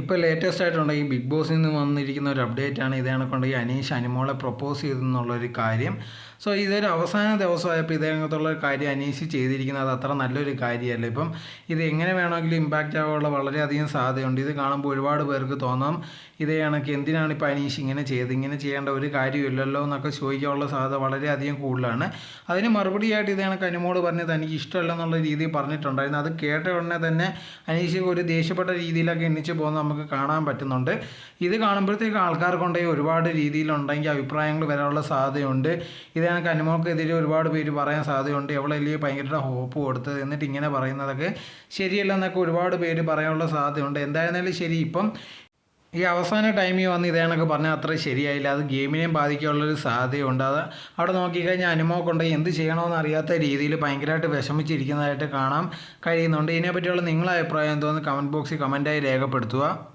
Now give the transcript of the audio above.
ഇപ്പോൾ ലേറ്റസ്റ്റ് ആയിട്ടുണ്ടെങ്കിൽ ബിഗ് ബോസിൽ നിന്ന് വന്നിരിക്കുന്ന ഒരു അപ്ഡേറ്റ് ആണ്. ഇതേ കണക്കൊണ്ട് ഈ അനീഷ് അനുമോളെ പ്രപ്പോസ് ചെയ്തെന്നുള്ളൊരു കാര്യം. സോ ഇതൊരു അവസാന ദിവസമായപ്പോൾ ഇതേ ഒരു കാര്യം അനീഷ് ചെയ്തിരിക്കുന്നത് അത്ര നല്ലൊരു കാര്യമല്ല. ഇപ്പം ഇത് എങ്ങനെ വേണമെങ്കിലും ഇമ്പാക്റ്റ് ആവാനുള്ള വളരെയധികം സാധ്യതയുണ്ട്. ഇത് കാണുമ്പോൾ ഒരുപാട് പേർക്ക് തോന്നാം. ഇതേ കണക്ക് എന്തിനാണ് ഇപ്പോൾ അനീഷ് ഇങ്ങനെ ചെയ്ത് ഇങ്ങനെ ചെയ്യേണ്ട ഒരു കാര്യമില്ലല്ലോ എന്നൊക്കെ ചോദിക്കാനുള്ള സാധ്യത വളരെയധികം കൂടുതലാണ്. അതിന് മറുപടിയായിട്ട് ഇതേ കണക്ക് അനുമോട് പറഞ്ഞത് തനിക്ക് ഇഷ്ടമല്ല എന്നുള്ള രീതിയിൽ പറഞ്ഞിട്ടുണ്ടായിരുന്നു. അത് കേട്ട ഉടനെ തന്നെ അനീഷ് ഒരു ദേഷ്യപ്പെട്ട രീതിയിലൊക്കെ എണ്ണിച്ച് പോകുന്നത് നമുക്ക് കാണാൻ പറ്റുന്നുണ്ട്. ഇത് കാണുമ്പോഴത്തേക്ക് കൊണ്ടേ ഒരുപാട് രീതിയിലുണ്ടെങ്കിൽ അഭിപ്രായങ്ങൾ വരാനുള്ള സാധ്യതയുണ്ട്. ഇത് എനിക്ക് അനുമോൾക്കെതിരെ ഒരുപാട് പേര് പറയാൻ സാധ്യതയുണ്ട്. എവളല്ലേ ഭയങ്കര ഹോപ്പ് കൊടുത്തത് എന്നിട്ട് ഇങ്ങനെ പറയുന്നതൊക്കെ ശരിയല്ല ശരിയല്ലെന്നൊക്കെ ഒരുപാട് പേര് പറയാനുള്ള സാധ്യതയുണ്ട്. എന്തായിരുന്നാലും ശരി ഇപ്പം ഈ അവസാന ടൈമിൽ വന്ന് ഇതേണൊക്കെ പറഞ്ഞാൽ അത്ര ശരിയായില്ല. അത് ഗെയിമിനെയും ബാധിക്കാനുള്ളൊരു സാധ്യതയുണ്ട്. അത് അവിടെ നോക്കിക്കഴിഞ്ഞാൽ അനുമോക്കൊണ്ട് എന്ത് ചെയ്യണമെന്ന് അറിയാത്ത രീതിയിൽ ഭയങ്കരമായിട്ട് വിഷമിച്ചിരിക്കുന്നതായിട്ട് കാണാൻ കഴിയുന്നുണ്ട്. ഇതിനെപ്പറ്റിയുള്ള നിങ്ങളെ അഭിപ്രായം എന്തോന്ന് കമന്റ് ബോക്സിൽ കമന്റായി രേഖപ്പെടുത്തുക.